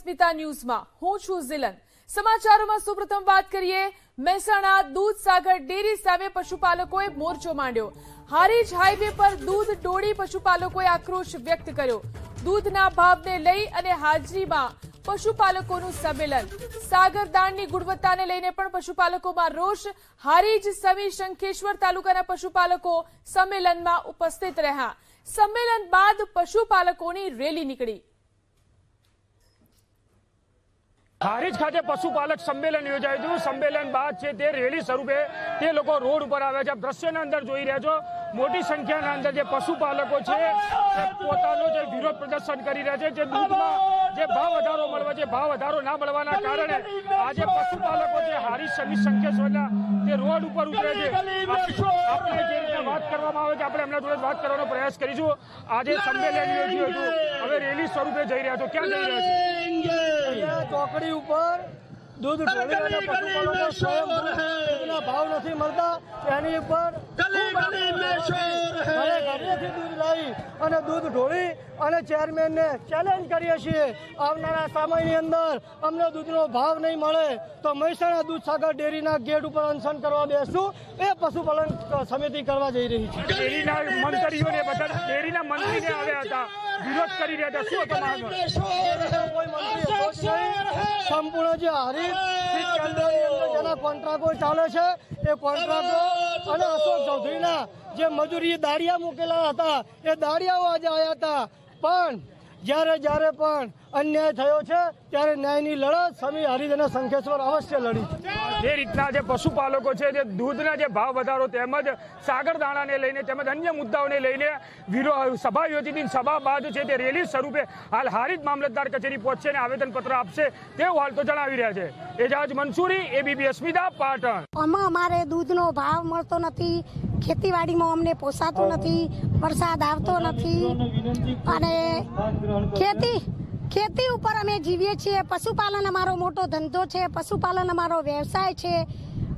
સ્મિતા ન્યૂઝમાં, હું છું ઝિલન. સમાચારોમાં સૌપ્રથમ વાત કરીએ, મહેસાણા દૂધસાગર ડેરી સામે પશુપાલકોએ મોરચો માંડ્યો. હારીજ હાઈવે પર દૂધ ડોળી પશુપાલકોએ આક્રોશ વ્યક્ત કર્યો. દૂધના ભાવને લઈ અને હાજરીમાં પશુપાલકોનું સંમેલન. સાગર દાણની ગુણવત્તાને લઈને પણ પશુપાલકોમાં રોષ. હારીજ સમી શંખેશ્વર તાલુકાના પશુપાલકો સંમેલનમાં ઉપસ્થિત રહ્યા. સંમેલન બાદ પશુપાલકોની રેલી નીકળી. હારીજ ખાતે પશુપાલક સંમેલન યોજાયું હતું. સંમેલન બાદ છે તે રેલી સ્વરૂપે તે લોકો રોડ ઉપર આવ્યા છે. આપ દ્રશ્યના અંદર જોઈ રહ્યા છો, મોટી સંખ્યાના અંદર જે પશુપાલકો છે પોતાનો જે વિરોધ પ્રદર્શન કરી રહ્યા છે. જે દૂધમાં જે ભાવ વધારો મળવા છે, ભાવ વધારો ના મળવાના કારણે આજે પશુપાલકો છે હારી સમી સંકેશ્વરના તે રોડ ઉપર ઉતરે છે, આપણે જે રીતે વાત કરવામાં આવે છે આપણે એમના જોડે વાત કરવાનો પ્રયાસ કરીશું. આજે સંમેલન યોજ્યું હતું. હવે રેલી સ્વરૂપે જઈ રહ્યા છો. ક્યાં જઈ રહ્યા છો? ચોકડી ઉપર. દૂધ ઢોળી અને પશુપાલકો સ્વયં દૂધના ભાવ નથી મળતા. એની ઉપર ઘરેથી દૂધ લાવી અને દૂધ ઢોળી અને ચેરમેનને ચેલેન્જ કરીએ છીએ. આવનારા સમયની અંદર અમને દૂધનો ભાવ નહીં મળે તો મહેસાણા દૂધસાગર ડેરીના ગેટ ઉપર અનશન કરવા બેસું. એ પશુપાલન સમિતિ કરવા જઈ રહી છે. ડેરીના મંત્રીઓને બધા ડેરીના મંત્રીને આવ્યા હતા. વિરોધ કરી રહ્યા હતા. શું હતો કોઈ મંત્રી. સંપૂર્ણ જે હરીફ જેના કોન્ટ્રાક્ટો ચાલે છે એ કોન્ટ્રાક્ટો અને અશોક ચૌધરીના જે મજૂરી દાડિયા મૂકેલા હતા એ દાડિયાઓ આજે આવ્યા હતા. પણ જ્યારે જ્યારે પણ અન્યાય થયો છે ત્યારે ન્યાયની લડત સ્વામી હરીફ અને સંખેશ્વર અવશ્ય લડી. જે રીતના જે પશુપાલકો છે જે દૂધના જે ભાવ વધારો તેમજ સાગર દાણાને લઈને તેમજ અન્ય મુદ્દાઓને લઈને વિરોધ સભા યોજી સભા બાદ છે તે રેલી સ્વરૂપે હાલ હારીજ મામલતદાર કચેરી પહોંચશે અને આવેદનપત્ર આપશે તેવું હાલ તો જણાવી રહ્યા છે. એજાજ મંસૂરી એબીપી અસ્મિતા પાટણ. આમાં અમારે દૂધનો ભાવ મળતો નથી ખેતીવાડીમાં અમને પોસાતું નથી વરસાદ આવતો નથી અને ખેતી ખેતી ઉપર અમે જીવીએ છીએ. પશુપાલન અમારો મોટો ધંધો છે. પશુપાલન અમારો વ્યવસાય છે.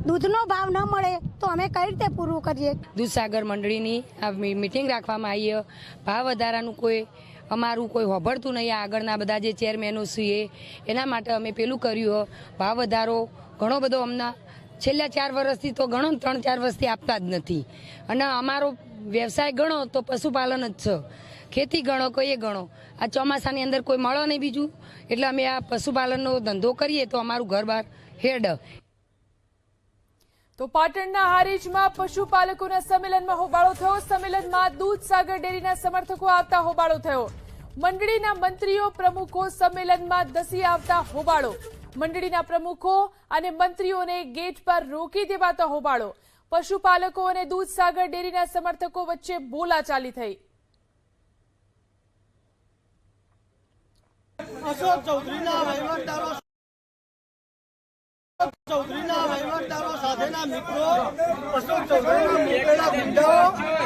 દૂધનો ભાવ ન મળે તો અમે કઈ રીતે પૂરું કરીએ? દૂધસાગર મંડળીની આ મિટિંગ રાખવામાં આવી ભાવ વધારાનું કોઈ, અમારું કોઈ હોભળતું નહીં. આગળના બધા જે ચેરમેનો છીએ, એના માટે અમે પેલું કર્યું ભાવ વધારો ઘણો બધો અમના છેલ્લા ચાર વર્ષથી તો ને ત્રણ ચાર વર્ષથી આપતા જ નથી. અને અમારો વ્યવસાય ગણો તો પશુપાલન જ છે. ખેતી ગણો કોઈ ગણો. આ ચોમાસાની અંદર કોઈ મળો નહીં બીજું. એટલે અમે આ પશુપાલનનો ધંધો કરીએ તો અમારું ઘર બહાર હેડ. તો પાટણના હારીજમાં પશુપાલકોના સંમેલનમાં હોબાળો થયો. સંમેલનમાં દૂધસાગર ડેરીના સમર્થકો આવતા હોબાળો થયો. મંડળીના મંત્રીઓ પ્રમુખો સંમેલનમાં ધસી આવતા હોબાળો. મંડળીના પ્રમુખો અને મંત્રીઓને ગેટ પર રોકી દેવાતા હોબાળો. પશુપાલકો અને દૂધસાગર ડેરીના સમર્થકો વચ્ચે બોલાચાલી થઈ.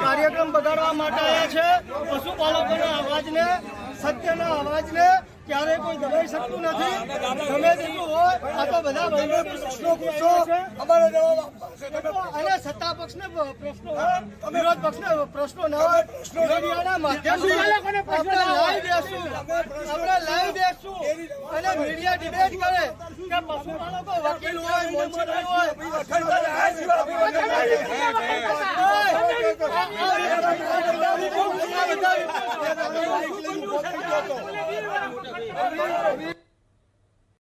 કાર્યક્રમ બગાડવા માટે આવ્યા છે. પશુપાલકોના અવાજને, સત્યના અવાજને ક્યારેય કોઈ દબાઈ શકતું નથી ગમે તેટલું હોય આ તો બધા ભાઈઓ પ્રશ્નો પૂછો અમારો જવાબ અને સત્તા પક્ષને પ્રશ્નો વિરોધ પક્ષને પ્રશ્નો ના હોય મીડિયાના માધ્યમથી આપણે લાઈવ દેશું આપણે લાઈવ દેશું અને મીડિયા ડિબેટ કરે કે પશુપાલકો વકીલ હોય મંત્રી હોય ¡Arriba!